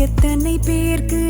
எத்தனை பேருக்கு